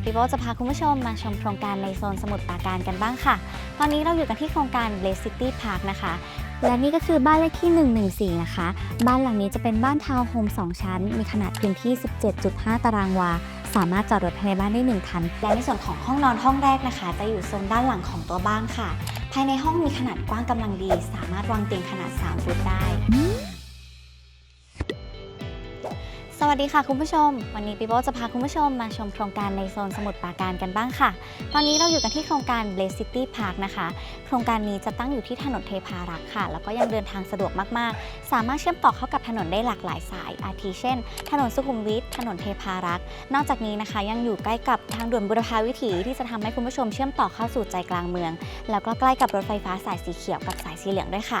นี้พี่โบจะพาคุณผู้ชมมาชมโครงการในโซนสมุทรปราการกันบ้างค่ะ ตอนนี้เราอยู่กันที่โครงการ Blaze City Park นะคะ และนี่ก็คือบ้านเลขที่ 114 นะคะ บ้านหลังนี้จะเป็นบ้านทาวน์โฮม 2 ชั้น มีขนาดพื้นที่ 17.5 ตารางวา สามารถจอดรถภายในบ้านได้ 1 คัน และในส่วนของห้องนอนห้องแรกนะคะ จะอยู่โซนด้านหลังของตัวบ้านค่ะ ภายในห้องมีขนาดกว้างกำลังดี สามารถวางเตียงขนาด 3 ฟุตได้ สวัสดีค่ะคุณผู้ชม วันนี้ปีโป้จะพาคุณผู้ชมมาชมโครงการในโซนสมุทรปราการกันบ้างค่ะ ตอนนี้เราอยู่กันที่โครงการ Blaze City Park นะคะ โครงการนี้จะตั้งอยู่ที่ถนนเทพารักษ์ค่ะ แล้วก็ยังเดินทางสะดวกมากๆ สามารถเชื่อมต่อเข้ากับถนนได้หลากหลายสาย อาทิเช่น ถนนสุขุมวิทถนนเทพารักษ์นอกจากนี้นะคะ ยังอยู่ใกล้กับทางด่วนบุรพาวิถีที่จะทำให้คุณผู้ชมเชื่อมต่อเข้าสู่ใจกลางเมือง แล้วก็ใกล้กับรถไฟฟ้าสายสีเขียวกับสายสีเหลืองด้วยค่ะ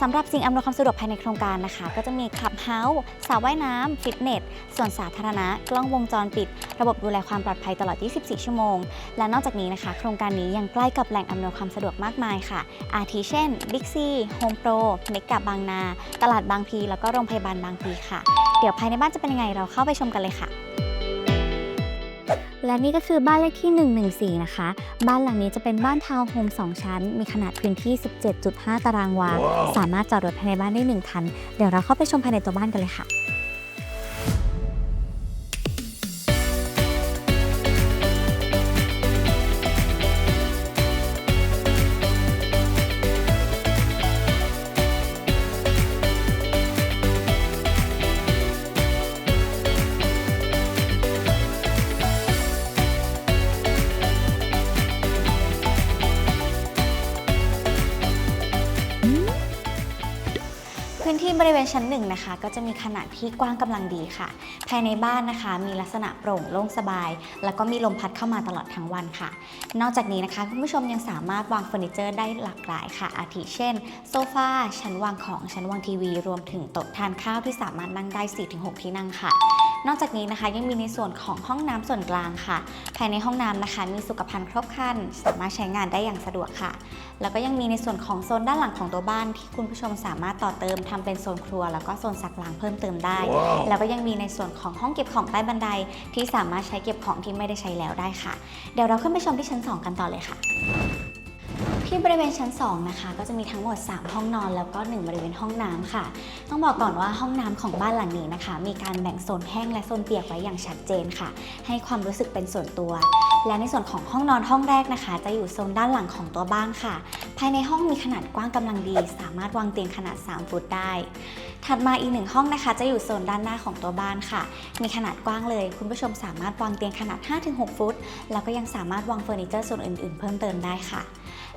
สำหรับสิ่งอำนวยความสะดวกภายในโครงการนะคะ ก็จะมีคลับเฮาส์สระว่ายน้ำฟิตเนสส่วนสาธารณะ กล้องวงจรปิด ระบบดูแลความปลอดภัยตลอด 24 ชั่วโมง และนอกจากนี้นะคะ โครงการนี้ยังใกล้กับแหล่งอำนวยความสะดวกมากมายค่ะ อาทิเช่น Big C Home Pro เมกะบางนา ตลาดบางพี แล้วก็โรงพยาบาลบางพีค่ะ เดี๋ยวภายในบ้านจะเป็นยังไงเราเข้าไปชมกันเลยค่ะ และนี่ก็คือบ้านเลขที่ 114 นะคะ บ้านหลังนี้จะเป็นบ้านทาวน์โฮม 2 ชั้น มีขนาดพื้นที่ 17.5 ตารางวาสามารถจอดรถภายในบ้านได้1คัน เดี๋ยวเราเข้าไปชมภายในตัวบ้านกันเลยค่ะ พื้นที่บริเวณชั้นหนึ่งนะคะ ก็จะมีขนาดที่กว้างกำลังดีค่ะ ภายในบ้านนะคะ มีลักษณะโปร่งโล่งสบาย แล้วก็มีลมพัดเข้ามาตลอดทั้งวันค่ะ นอกจากนี้นะคะคุณผู้ชมยังสามารถวางเฟอร์นิเจอร์ได้หลากหลายค่ะ อาทิเช่น โซฟาชั้นวางของชั้นวางทีวี รวมถึงโต๊ะทานข้าวที่สามารถนั่งได้ 4-6 ที่นั่งค่ะ นอกจากนี้นะคะยังมีในส่วนของห้องน้ำส่วนกลางค่ะ ภายในห้องน้ำนะคะ มีสุขภัณฑ์ครบครัน สามารถใช้งานได้อย่างสะดวกค่ะ แล้วก็ยังมีในส่วนของโซนด้านหลังของตัวบ้าน ที่คุณผู้ชมสามารถต่อเติมทำเป็นโซนครัว แล้วก็โซนซักล้างเพิ่มเติมได้แล้วก็ยังมีในส่วนของห้องเก็บของใต้บันได ที่สามารถใช้เก็บของที่ไม่ได้ใช้แล้วได้ค่ะ เดี๋ยวเราขึ้นไปชมที่ชั้น 2 กันต่อเลยค่ะ ที่บริเวณชั้น 2 นะคะ ก็จะมีทั้งหมด 3 ห้องนอน แล้วก็ 1 บริเวณห้องน้ำค่ะ ต้องบอกก่อนว่าห้องน้ำของบ้านหลังนี้นะคะ มีการแบ่งโซนแห้งและโซนเปียกไว้อย่างชัดเจนค่ะ ให้ความรู้สึกเป็นส่วนตัว และในส่วนของห้องนอนห้องแรกนะคะ จะอยู่โซนด้านหลังของตัวบ้านค่ะ ภายในห้องมีขนาดกว้างกำลังดี สามารถวางเตียงขนาด 3 ฟุตได้ ถัดมาอีกหนึ่งห้องนะคะ จะอยู่โซนด้านหน้าของตัวบ้านค่ะ มีขนาดกว้างเลย คุณผู้ชมสามารถวางเตียงขนาด 5-6 ฟุต แล้วก็ยังสามารถวางเฟอร์นิเจอร์ส่วนอื่น ๆ เพิ่มเติมได้ค่ะ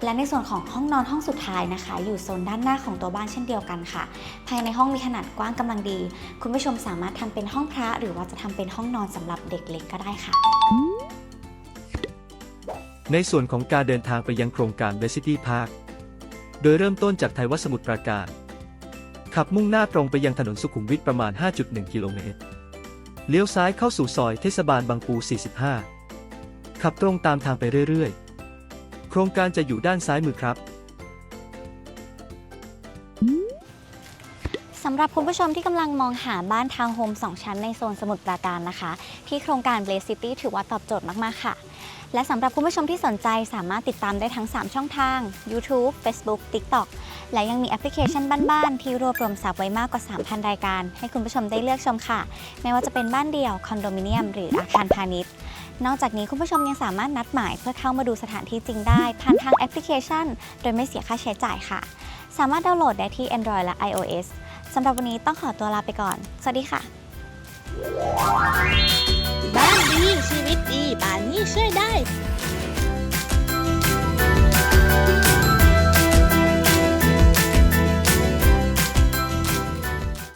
และในส่วนของห้องนอนห้องสุดท้ายนะคะ อยู่โซนด้านหน้าของตัวบ้านเช่นเดียวกันค่ะ ภายในห้องมีขนาดกว้างกำลังดี คุณผู้ชมสามารถทำเป็นห้องพระ หรือว่าจะทำเป็นห้องนอนสำหรับเด็กเล็กก็ได้ค่ะ ในส่วนของการเดินทางไปยังโครงการ The City Park โดยเริ่มต้นจากไทยวัสมุทรปราการ ขับมุ่งหน้าตรงไปยังถนนสุขุมวิทประมาณ 5.1 กิโลเมตร เลี้ยวซ้ายเข้าสู่ซอยเทศบาลบางปู 45 ขับตรงตามทางไปเรื่อยๆ โครงการจะอยู่ด้านซ้ายมือครับ สำหรับคุณผู้ชมที่กำลังมองหาบ้านทาวน์โฮม 2 ชั้นในโซนสมุทรปราการนะคะ ที่โครงการ Blaze City ถือว่าตอบโจทย์มาก ๆ ค่ะ และสำหรับคุณผู้ชมที่สนใจสามารถติดตามได้ทั้ง 3 ช่องทาง YouTube Facebook TikTok และยังมีแอปพลิเคชันบ้านๆ ที่รวบรวมสับไว้มากกว่า 3,000 รายการ ให้คุณผู้ชมได้เลือกชมค่ะ ไม่ว่าจะเป็นบ้านเดี่ยวคอนโดมิเนียมหรืออาคารพาณิชย์ นอกจากนี้คุณผู้ชมยังสามารถนัดหมายเพื่อเข้ามาดูสถานที่จริงได้ผ่านทางแอปพลิเคชัน โดยไม่เสียค่าใช้จ่ายค่ะ สามารถดาวน์โหลดได้ที่ Android และ iOS สำหรับวันนี้ต้องขอตัวลาไปก่อน สวัสดีค่ะ บ้านดีชีวิตดีบ้านนี้ช่วยได้